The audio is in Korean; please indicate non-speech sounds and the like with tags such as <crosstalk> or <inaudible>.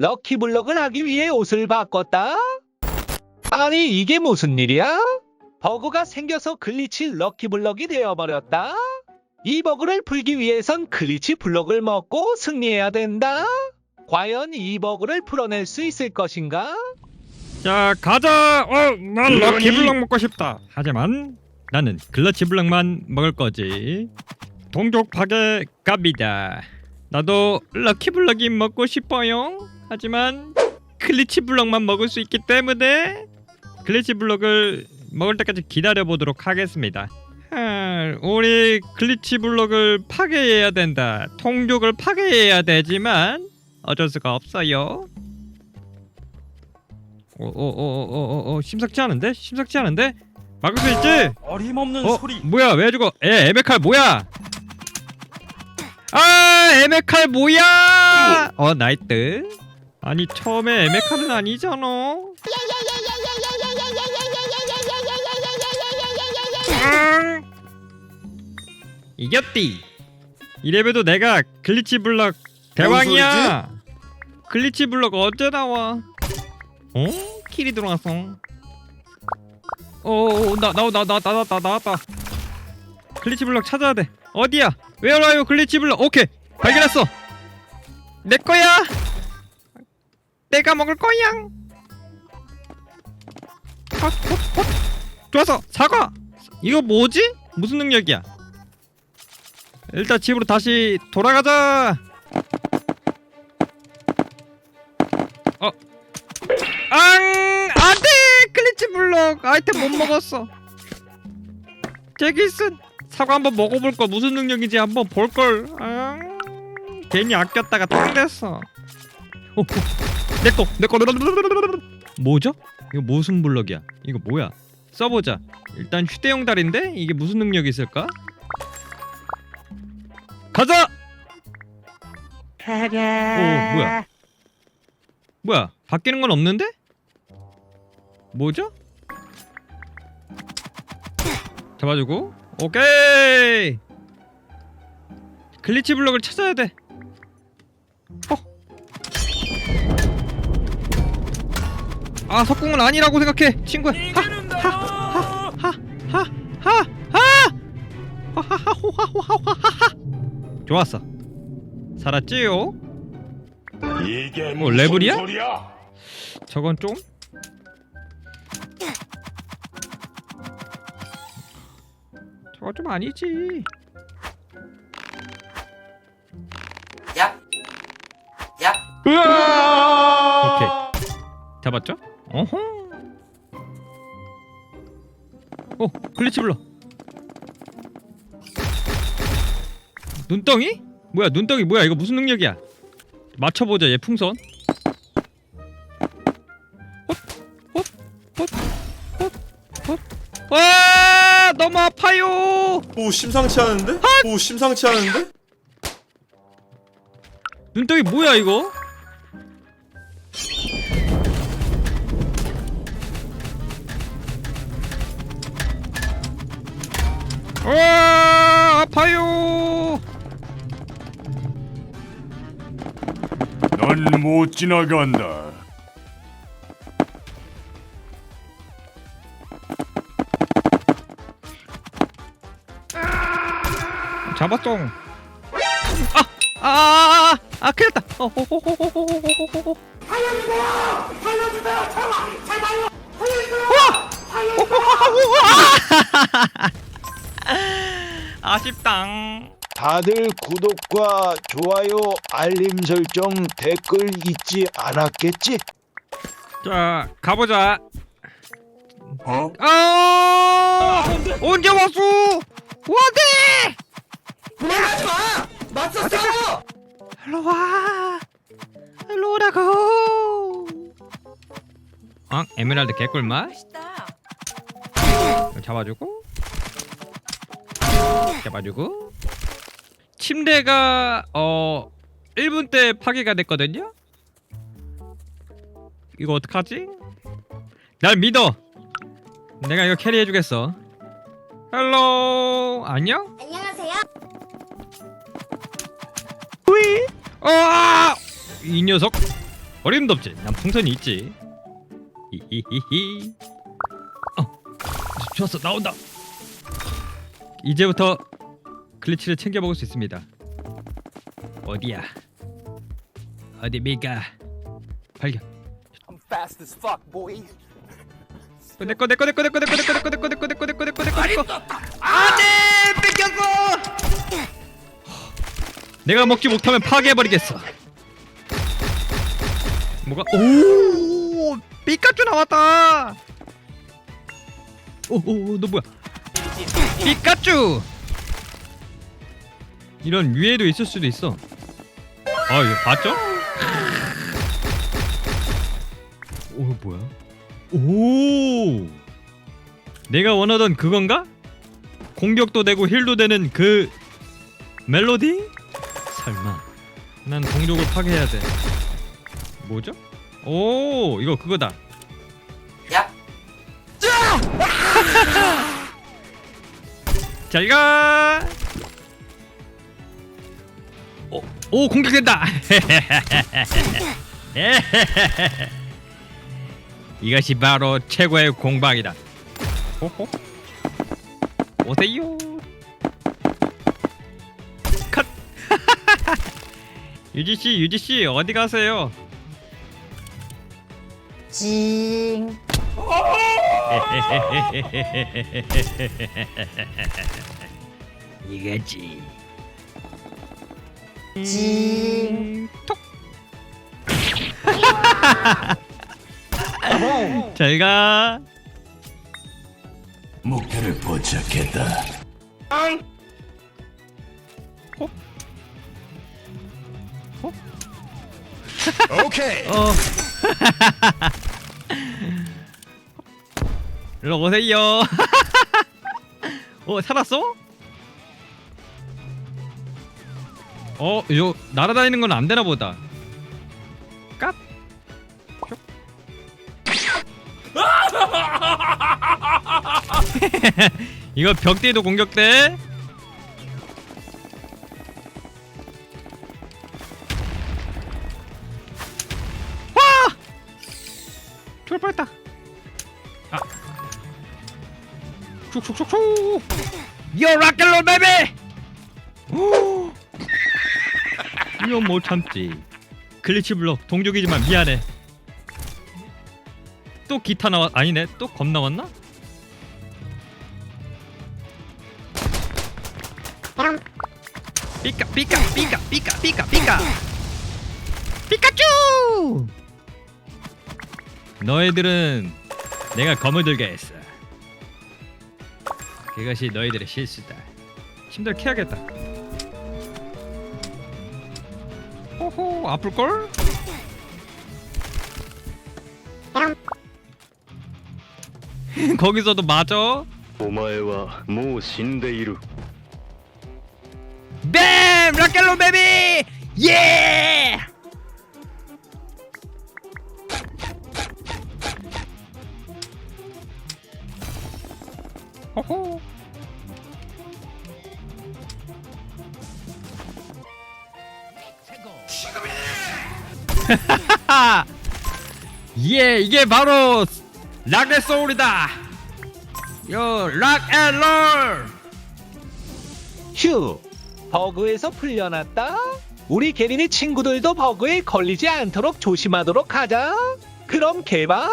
럭키블럭을 하기 위해 옷을 바꿨다? 아니 이게 무슨 일이야? 버그가 생겨서 글리치 럭키블럭이 되어버렸다? 이 버그를 풀기 위해선 글리치 블럭을 먹고 승리해야 된다? 과연 이 버그를 풀어낼 수 있을 것인가? 자 가자 어난 럭키 블럭 먹고 싶다 하지만 나는 글러치 블럭만 먹을 거지 동족 파괴 갑니다 나도 럭키 블럭이 먹고 싶어요 하지만 글리치 블럭만 먹을 수 있기 때문에 글리치 블럭을 먹을 때까지 기다려 보도록 하겠습니다 하, 우리 글리치 블럭을 파괴해야 된다 동족을 파괴해야 되지만 어쩔 수가 없어요 어어어어어어 심상치 않은데? 심상치 않은데? 막을 수 있지? 어림없는 어 소리. 뭐야 왜 죽어? 에 에메칼 뭐야? 아 에메칼 뭐야? 어 나이트 아니 처음에 에메칼은 아니잖아. 앙! 이겼디. 이래봬도 내가 글리치 블럭 대왕이야. 글리치 블럭 언제 나와? 어? 킬이 들어왔어 어나 나와 나나 나왔다 나왔다 글리치 블럭 찾아야 돼. 어디야? are you 글리치 블럭? 오케이. 발견했어. 내 거야 내가 먹을 거야 헛, 헛, 헛. 좋았어 사과 이거 뭐지 무슨 능력이야 일단 집으로 다시 돌아가자 어 앙! 안돼! 클리치 블럭 아이템 못 먹었어. 제기슨 사과 한번 먹어볼 걸 무슨 능력인지 한번 볼 걸. 앙! 괜히 아꼈다가 탕 됐어. 내꺼 내꺼 뭐죠? 이거 무슨 블럭이야? 이거 뭐야? 써보자. 일단 휴대용 달인데 이게 무슨 능력이 있을까? 가자. 오 뭐야? 뭐야? 바뀌는 건 없는데? 뭐죠? 잡아주고 오케이 글리치 블럭을 찾아야 돼 아 석궁은 아니라고 생각해. 친구야. 하하하하하하하하하하하하하하 좋았어. 살았지요? 이게 뭐, 무슨 레벨이야? 소리야? 저건 좀? 저건 좀 아니지. 오케이. 잡았죠? 어허. 오 글리치 블러. 눈덩이? 뭐야 눈덩이 뭐야? 이거 무슨 능력이야? 맞춰보자 얘 풍선. 와 너무 아파요. 오 심상치 않은데? 오 심상치 않은데? 눈덩이 뭐야 이거 와 아파요. 난 못 지나간다. 잡았쫑. 아, 아, 아, 큰일 났다. 살려주세요! 살려주세요! 제발! 제발요! 살려주세요! 와! 살려주세요! 아쉽당. 다들 구독과 좋아요, 알림 설정, 댓글 잊지 않았겠지? 자 가보자. 어? 아 언제 왔어? 와대! 맞섰어! 일로 와. 일로 오라고. 어? 에메랄드 개꿀맛? 맛있다. 이거 잡아주고 잡아주고 침대가 어 1분 때 파괴가 됐거든요 이거 어떡하지? 날 믿어 내가 이거 캐리해 주겠어 헬로 안녕? 안녕하세요. 아! 이 녀석 어림도 없지. 난 풍선이 있지. 히히히히. 어, 좋았어. 나온다. 이제부터 글리치를 챙겨 먹을 수 있습니다. 어디야? 어디입니까? 발견. I'm fast as fuck, boy. 내꺼 내꺼 내꺼 내꺼 내꺼 내꺼 내꺼 내꺼 내꺼 내꺼 내꺼 내꺼 내꺼 내꺼 안돼 뺏겼어 내가 먹지 못하면 파괴해버리겠어 뭐가 오 피카츄 나왔다 오오오 너 뭐야 피카츄 이런 위에도 있을 수도 있어 아 이거 봤죠? 오 뭐야 오 내가 원하던 그건가? 공격도 되고 힐도 되는 그 멜로디? 설마 난 동족을 파괴해야 돼 뭐죠? 오 이거 그거다 잘가 오, 오 공격된다. <laughs> 이것이 바로 최고의 공방이다. 호호. 오세요. 컷. <laughs> 유지씨 유지씨 어디 가세요? 징. 이거지 징. 톡 잘 가 목표를 포착했다. 오케이. 어. <laughs> 일로 오세요. <laughs> 어 살았어? 어, 요 날아다니는 건 안 되나 보다. 깝. 슉. <laughs> 이거 벽 뒤에도 공격돼. 슉슉슉슉. 요 락앤롤 베이비. 오. 이건 못 참지. 글리치 블록 동족이지만 미안해. 또 기타 나왔 아니네 또 검 나왔나? 삐까 삐까 삐까 삐까 삐까 삐까 피카츄 너희들은 내가 검을 들게 했어 그것이 너희들의 실수다 침대를 캐야겠다 호호 아플걸? <laughs> 거기서도 맞아 お前はもう死んでいる。 뱀! 락앤롤 베비! 예! 호호. 예, 이게 바로 락앤 소울이다. 요 락앤롤. 휴, 버그에서 풀려났다. 우리 게린이 친구들도 버그에 걸리지 않도록 조심하도록 하자. 그럼 개방.